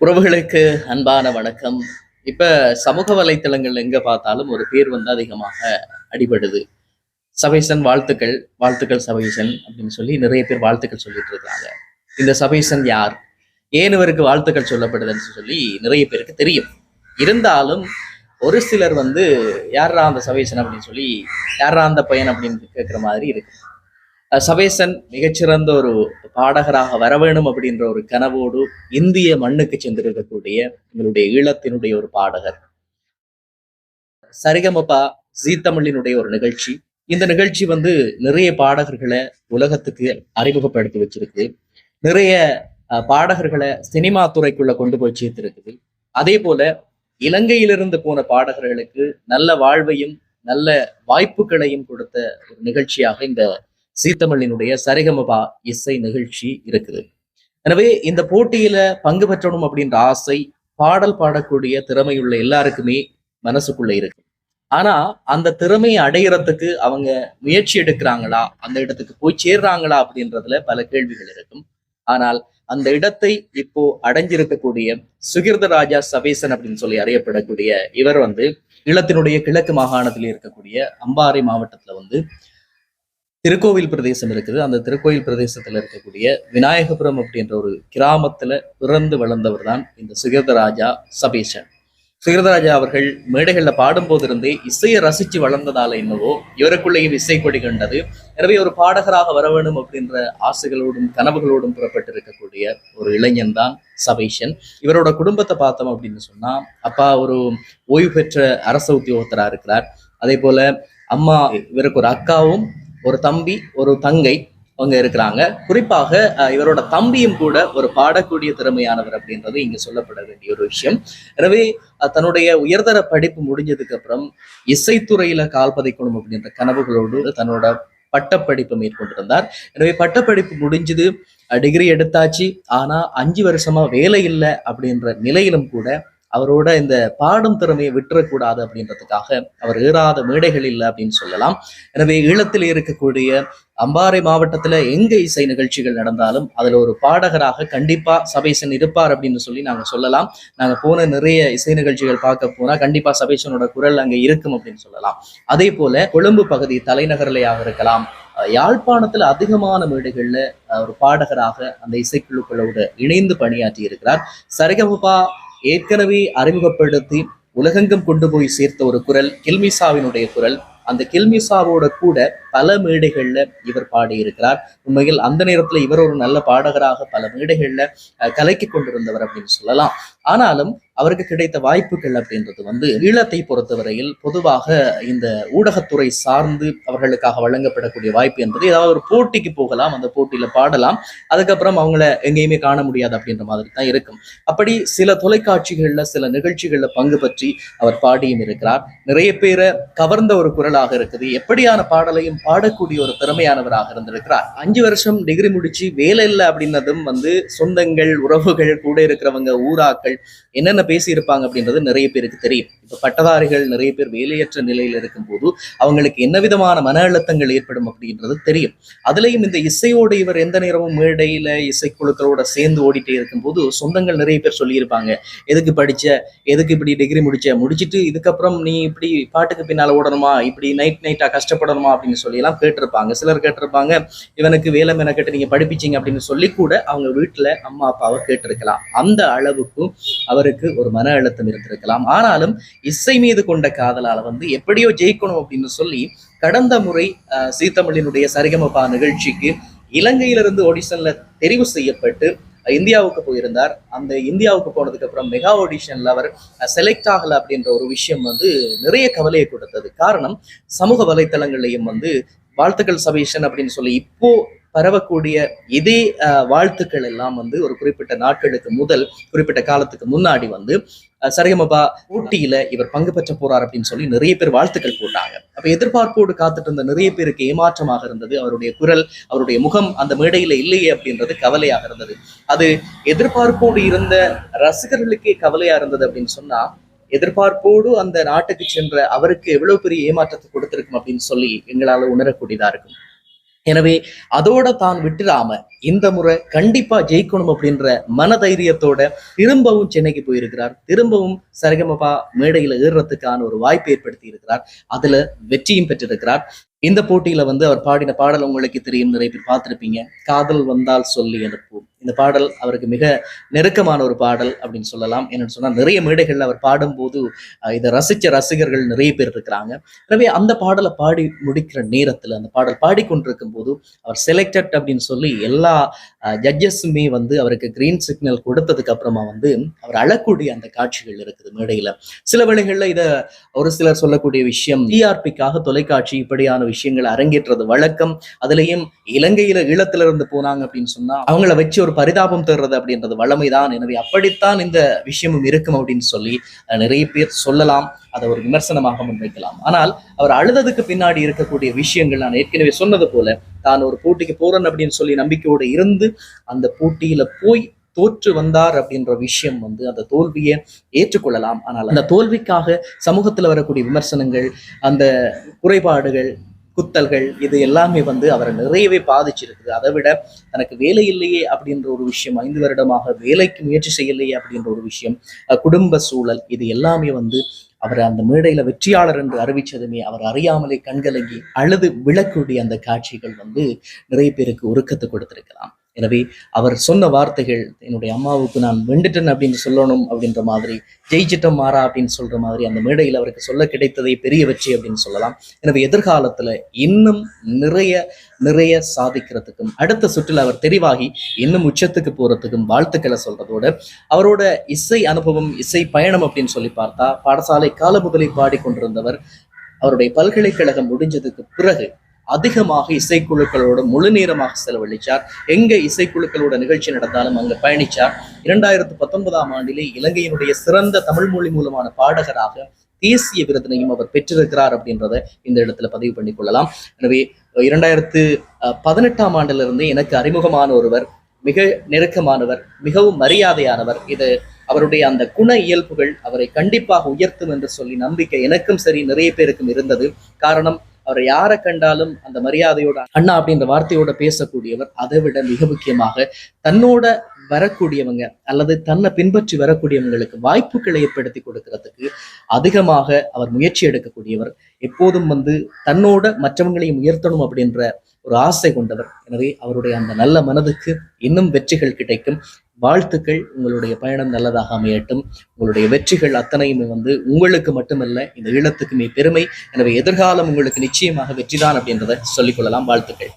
உறவுகளுக்கு அன்பான வணக்கம். இப்ப சமூக வலைத்தளங்கள் எங்க பார்த்தாலும் ஒரு பேர் வந்து அதிகமாக அடிபடுது. சபைசன் வாழ்த்துக்கள் வாழ்த்துக்கள் சபைசன் அப்படின்னு சொல்லி நிறைய பேர் வாழ்த்துக்கள் சொல்லிட்டு இருக்காங்க. இந்த சபைசன் யார்? ஏன் இவருக்கு வாழ்த்துக்கள் சொல்லப்படுதுன்னு சொல்லி நிறைய பேருக்கு தெரியும். இருந்தாலும் ஒரு சிலர் வந்து யாரா அந்த சபைசன்? அப்படின்னு சொல்லி யாரா அந்த பையன்? அப்படின்னு கேட்குற மாதிரி இருக்கு. சவேசன் சபேசன் மிகச்சிறந்த ஒரு பாடகராக வர வேணும் அப்படின்ற ஒரு கனவோடு இந்திய மண்ணுக்கு சென்றிருக்கக்கூடிய எங்களுடைய ஈழத்தினுடைய ஒரு பாடகர். சரிகமபா ஜீ தமிழினுடைய ஒரு நிகழ்ச்சி. இந்த நிகழ்ச்சி வந்து நிறைய பாடகர்களை உலகத்துக்கு அறிமுகப்படுத்தி வச்சிருக்கு. நிறைய பாடகர்களை சினிமா துறைக்குள்ள கொண்டு போய் சேர்த்திருக்குது. அதே போல இலங்கையிலிருந்து போன பாடகர்களுக்கு நல்ல வாழ்வையும் நல்ல வாய்ப்புகளையும் கொடுத்த ஒரு நிகழ்ச்சியாக இந்த சீத்தமிழினுடைய சரிகமபா இசை நிகழ்ச்சி இருக்குது. எனவே இந்த போட்டியில பங்கு பெற்றணும் அப்படின்ற ஆசை பாடல் பாடக்கூடிய திறமையுள்ள எல்லாருக்குமே மனசுக்குள்ள இருக்கு. ஆனா அந்த திறமையை அடையிறதுக்கு அவங்க முயற்சி எடுக்கிறாங்களா அந்த இடத்துக்கு போய் சேர்றாங்களா அப்படின்றதுல பல கேள்விகள் இருக்கும். ஆனால் அந்த இடத்தை இப்போ அடைஞ்சிருக்கக்கூடிய சுகிர்த ராஜா சபேசன் அப்படின்னு சொல்லி அறியப்படக்கூடிய இவர் வந்து ஈழத்தினுடைய கிழக்கு மாகாணத்தில் இருக்கக்கூடிய அம்பாறை மாவட்டத்துல வந்து திருக்கோவில் பிரதேசம் இருக்குது. அந்த திருக்கோயில் பிரதேசத்துல இருக்கக்கூடிய விநாயகபுரம் அப்படின்ற ஒரு கிராமத்துல பிறந்து வளர்ந்தவர் தான் இந்த சுகிரதராஜா சபேஷன். சுகிரதராஜா அவர்கள் மேடைகள்ல பாடும்போது இருந்தே இசையை ரசிச்சு வளர்ந்ததால என்னவோ இவருக்குள்ளேயும் இசை கொடி கண்டது. எனவே ஒரு பாடகராக வர வேண்டும் அப்படின்ற ஆசைகளோடும் கனவுகளோடும் புறப்பட்டு இருக்கக்கூடிய ஒரு இளைஞன் தான் சபேஷன். இவரோட குடும்பத்தை பார்த்தோம் அப்படின்னு சொன்னா அப்பா ஒரு ஓய்வு பெற்ற அரச உத்தியோகத்தரா இருக்கிறார். அதே போல அம்மா இவருக்கு ஒரு அக்காவும் ஒரு தம்பி ஒரு தங்கை அவங்க இருக்கிறாங்க. குறிப்பாக இவரோட தம்பியும் கூட ஒரு பாடக்கூடிய திறமையானவர் அப்படின்றது இங்க சொல்லப்பட வேண்டிய ஒரு விஷயம். எனவே தன்னுடைய உயர்தர படிப்பு முடிஞ்சதுக்கு அப்புறம் இசைத்துறையில கால் பதிக்கணும் அப்படின்ற கனவுகளோடு தன்னோட பட்டப்படிப்பு மேற்கொண்டிருந்தார். எனவே பட்டப்படிப்பு முடிஞ்சது டிகிரி எடுத்தாச்சு. ஆனா அஞ்சு வருஷமா வேலை இல்லை அப்படின்ற நிலையிலும் கூட அவரோட இந்த பாடும் திறமையை விட்டுறக்கூடாது அப்படின்றதுக்காக அவர் ஏறாத மேடைகள் இல்லை அப்படின்னு சொல்லலாம். எனவே ஈழத்தில் இருக்கக்கூடிய அம்பாறை மாவட்டத்துல எங்க இசை நிகழ்ச்சிகள் நடந்தாலும் அதுல ஒரு பாடகராக கண்டிப்பா சபேசன் இருப்பார் அப்படின்னு சொல்லி நாங்க சொல்லலாம். நாங்க போன நிறைய இசை நிகழ்ச்சிகள் பார்க்க போனா கண்டிப்பா சபேசனோட குரல் அங்க இருக்கும் அப்படின்னு சொல்லலாம். அதே போல கொழும்பு பகுதி தலைநகர்லையாக இருக்கலாம். யாழ்ப்பாணத்துல அதிகமான மேடைகள்ல ஒரு பாடகராக அந்த இசைக்குழுக்களோடு இணைந்து பணியாற்றி இருக்கிறார். சரிகமபா ஏற்கனவே அறிமுகப்படுத்தி உலகெங்கும் கொண்டு போய் சேர்த்த ஒரு குரல் கில்மிசாவினுடைய குரல். அந்த கில்மிசாவோட கூட பல மேடைகளில் இவர் பாடியிருக்கிறார். உண்மையில் அந்த நேரத்துல இவர் ஒரு நல்ல பாடகராக பல மேடைகள்ல அஹ், கலக்கி கொண்டிருந்தவர் அப்படின்னு சொல்லலாம். ஆனாலும் அவருக்கு கிடைத்த வாய்ப்புகள் அப்படின்றது வந்து ஈழத்தை பொறுத்தவரையில் பொதுவாக இந்த ஊடகத்துறை சார்ந்து அவர்களுக்காக வழங்கப்படக்கூடிய வாய்ப்பு என்பது ஏதாவது ஒரு போட்டிக்கு போகலாம் அந்த போட்டியில பாடலாம் அதுக்கப்புறம் அவங்கள எங்கேயுமே காண முடியாது அப்படின்ற மாதிரி தான் இருக்கும். அப்படி சில தொலைக்காட்சிகள்ல சில நிகழ்ச்சிகள்ல பங்கு பற்றி அவர் பாடியும் இருக்கிறார். நிறைய பேரை கவர்ந்த ஒரு குரலாக இருக்குது. எப்படியான பாடலையும் பாடக்கூடிய ஒரு திறமையானவராக இருந்திருக்கிறார். அஞ்சு வருஷம் டிகிரி முடிச்சு வேலை இல்லை அப்படின்னதும் வந்து சொந்தங்கள் உறவுகள் கூட இருக்கிறவங்க ஊராக்கள் என்னென்ன பேசியிருப்பாங்க அப்படின்றது நிறைய பேருக்கு தெரியும். இப்ப பட்டதாரிகள் நிறைய பேர் வேலையற்ற நிலையில இருக்கும்போது அவங்களுக்கு என்ன விதமான மன அழுத்தங்கள் ஏற்படும் அப்படின்றது தெரியும். அதுலயும் இந்த இசையோடு இவர் எந்த நேரமும் மேடையில் இசைக்குழுக்களோட சேர்ந்து ஓடிட்டே இருக்கும்போது சொந்தங்கள் நிறைய பேர் சொல்லியிருப்பாங்க. எதுக்கு படிச்ச? எதுக்கு இப்படி டிகிரி முடிச்ச? முடிச்சிட்டு இதுக்கப்புறம் நீ இப்படி பாட்டுக்கு பின்னால் ஓடணுமா? இப்படி நைட் நைட்டா கஷ்டப்படணுமா? அப்படின்னு சொல்லி எல்லாம் கேட்டிருப்பாங்க. சிலர் கேட்டிருப்பாங்க இவனுக்கு வேலை மெனக்கட்டு நீங்க படிப்பிச்சீங்க அப்படின்னு சொல்லி கூட அவங்க வீட்டுல அம்மா அப்பாவை கேட்டிருக்கலாம். அந்த அளவுக்கு அவருக்கு ஒரு மன அழுத்தம் இருந்திருக்கலாம். ஆனாலும் இசை மீது கொண்ட காதலால வந்து எப்படியோ ஜெயிக்கணும் அப்படின்னு சொல்லி கடந்த முறை அஹ், சீத்தமிழினுடைய சரிகமபா நிகழ்ச்சிக்கு இலங்கையிலிருந்து ஒடிஷன்ல தெரிவு செய்யப்பட்டு இந்தியாவுக்கு போயிருந்தார். அந்த இந்தியாவுக்கு போனதுக்கு அப்புறம் மெகா ஆடிஷன்ல அவர் செலக்ட் ஆகல அப்படின்ற ஒரு விஷயம் வந்து நிறைய கவலையை கொடுத்தது. காரணம் சமூக வலைத்தளங்கள்லையும் வந்து வாழ்த்துக்கள் சபேஷன் அப்படின்னு சொல்லி இப்போ பரவக்கூடிய இதே வாழ்த்துக்கள் எல்லாம் வந்து ஒரு குறிப்பிட்ட நாட்களுக்கு முதல் குறிப்பிட்ட காலத்துக்கு முன்னாடி வந்து அஹ், சரிகமபா ஊட்டியில இவர் பங்கு பெற்ற போறார் அப்படின்னு சொல்லி நிறைய பேர் வாழ்த்துக்கள் போட்டாங்க. அப்ப எதிர்பார்ப்போடு காத்துட்டு இருந்த நிறைய பேருக்கு ஏமாற்றமாக இருந்தது. அவருடைய குரல் அவருடைய முகம் அந்த மேடையில இல்லையே அப்படின்றது கவலையாக இருந்தது. அது எதிர்பார்ப்போடு இருந்த ரசிகர்களுக்கே கவலையா இருந்தது அப்படின்னு சொன்னா எதிர்பார்ப்போடு அந்த நாட்டுக்கு சென்ற அவருக்கு எவ்வளவு பெரிய ஏமாற்றத்தை கொடுத்திருக்கும் அப்படின்னு சொல்லி எங்களால உணரக்கூடியதா இருக்கும். எனவே அதோட தான் விட்டுடாம இந்த முறை கண்டிப்பா ஜெயிக்கணும் அப்படின்ற மனதைரியத்தோட திரும்பவும் சென்னைக்கு போயிருக்கிறார். திரும்பவும் சரிகமபா மேடையில ஏறுறதுக்கான ஒரு வாய்ப்பு ஏற்படுத்தி இருக்கிறார். அதுல வெற்றியும் பெற்றிருக்கிறார். இந்த போட்டியில வந்து அவர் பாடின பாடல் உங்களுக்கு தெரியும் நிறைய பேர் பார்த்திருப்பீங்க. காதல் வந்தால் சொல்லி அனுப்பும் இந்த பாடல் அவருக்கு மிக நெருக்கமான ஒரு பாடல் அப்படின்னு சொல்லலாம். என்னன்னு சொன்னா நிறைய மேடைகளில் அவர் பாடும்போது இதை ரசிச்ச ரசிகர்கள் நிறைய பேர் இருக்கிறாங்க. எனவே அந்த பாடலை பாடி முடிக்கிற நேரத்துல அந்த பாடல் பாடிக்கொண்டிருக்கும் போது அவர் செலக்டட் அப்படின்னு சொல்லி எல்லா ஜட்ஜஸுமே வந்து அவருக்கு கிரீன் சிக்னல் கொடுத்ததுக்கு அப்புறமா வந்து அவர் அழக்கூடிய அந்த காட்சிகள் இருக்குது மேடையில. சில வேளைகளில் இதை ஒரு சிலர் சொல்லக்கூடிய விஷயம் டிஆர்பிக்காக தொலைக்காட்சி இப்படியான விஷயங்களை அரங்கேற்றது வழக்கம். அதுலயும் இலங்கையில் ஈழத்திலிருந்து போனாங்க அப்படின்னு சொன்னா அவங்கள வச்சு ஒரு பரிதாபம் தருறது அப்படின்றது வளமைதான் எனவே அப்படித்தான் இந்த விஷயமும் இருக்கும் அப்படின்னு சொல்லி நிறைய பேர் சொல்லலாம். அதை ஒரு விமர்சனமாக முன்வைக்கலாம். ஆனால் அவர் அழுததுக்கு பின்னாடி இருக்கக்கூடிய விஷயங்கள் நான் ஏற்கனவே சொன்னது போல தான் ஒரு போட்டிக்கு போறேன் அப்படின்னு சொல்லி நம்பிக்கையோடு இருந்து அந்த போட்டியில போய் தோற்று வந்தார் அப்படின்ற விஷயம் வந்து அந்த தோல்வியை ஏற்றுக்கொள்ளலாம். ஆனால் அந்த தோல்விக்காக சமூகத்தில் வரக்கூடிய விமர்சனங்கள் அந்த குறைபாடுகள் குத்தல்கள் இது எல்லாமே வந்து அவரை நிறையவே பாதிச்சிருக்குது. அதை விட தனக்கு வேலை இல்லையே அப்படின்ற ஒரு விஷயம் ஐந்து வருடமாக வேலைக்கு முயற்சி செய்யலையே அப்படின்ற ஒரு விஷயம் குடும்ப சூழல் இது எல்லாமே வந்து அவரை அந்த மேடையில வெற்றியாளர் என்று அறிவிச்சதுமே அவர் அறியாமலே கண்கலங்கி அழுது விழக்கூடிய அந்த காட்சிகள் வந்து நிறைய பேருக்கு உருக்கத்தை கொடுத்திருக்கலாம். எனவே அவர் சொன்ன வார்த்தைகள் என்னுடைய அம்மாவுக்கு நான் வெண்டுட்டேன் அப்படின்னு சொல்லணும் அப்படின்ற மாதிரி ஜெயிச்சிட்டம் மாறா அப்படின்னு சொல்ற மாதிரி அந்த மேடையில் அவருக்கு சொல்ல கிடைத்ததை பெரிய வெற்றி அப்படின்னு சொல்லலாம். எனவே எதிர்காலத்துல இன்னும் நிறைய நிறைய சாதிக்கிறதுக்கும் அடுத்த சுற்றில் அவர் தெரிவாகி இன்னும் உச்சத்துக்கு போறதுக்கும் வாழ்த்துக்களை சொல்றதோட அவரோட இசை அனுபவம் இசை பயணம் அப்படின்னு சொல்லி பார்த்தா பாடசாலை கால முதலில் பாடிக்கொண்டிருந்தவர் அவருடைய பல்கலைக்கழகம் முடிஞ்சதுக்கு பிறகு அதிகமாக இசைக்குழுக்களோட முழு நேரமாக செலவழிச்சார். எங்க இசைக்குழுக்களோட நிகழ்ச்சி நடந்தாலும் அங்கு பயணிச்சார். இரண்டாயிரத்து பத்தொன்பதாம் ஆண்டிலே இலங்கையினுடைய சிறந்த தமிழ் மொழி மூலமான பாடகராக தேசிய விருதினையும் அவர் பெற்றிருக்கிறார் அப்படின்றத இந்த இடத்துல பதிவு பண்ணி கொள்ளலாம். எனவே இரண்டாயிரத்து பதினெட்டாம் ஆண்டிலிருந்து எனக்கு அறிமுகமான ஒருவர் மிக நெருக்கமானவர் மிகவும் மரியாதையானவர் இது அவருடைய அந்த குண இயல்புகள் அவரை கண்டிப்பாக உயர்த்தும் என்று சொல்லி நம்பிக்கை எனக்கும் சரி நிறைய பேருக்கும் இருந்தது. காரணம் அவரை யாரை கண்டாலும் அந்த மரியாதையோட அண்ணா அப்படின்ற வார்த்தையோட பேசக்கூடியவர் அதை விட மிக முக்கியமாக தன்னோட வரக்கூடியவங்க அல்லது தன்னை பின்பற்றி வரக்கூடியவங்களுக்கு வாய்ப்புகளை ஏற்படுத்தி கொடுக்கறதுக்கு அதிகமாக அவர் முயற்சி எடுக்கக்கூடியவர். எப்போதும் வந்து தன்னோட மற்றவங்களையும் உயர்த்தணும் அப்படின்ற ஒரு ஆசை கொண்டவர். எனவே அவருடைய அந்த நல்ல மனதுக்கு இன்னும் வெற்றிகள் கிடைக்கும். வாழ்த்துக்கள். உங்களுடைய பயணம் நல்லதாக அமையட்டும். உங்களுடைய வெற்றிகள் அத்தனையுமே வந்து உங்களுக்கு மட்டுமல்ல இந்த ஈழத்துக்குமே பெருமை. எனவே எதிர்காலம் உங்களுக்கு நிச்சயமாக வெற்றிதான் அப்படின்றத சொல்லிக்கொள்ளலாம் வாழ்த்துக்கள்.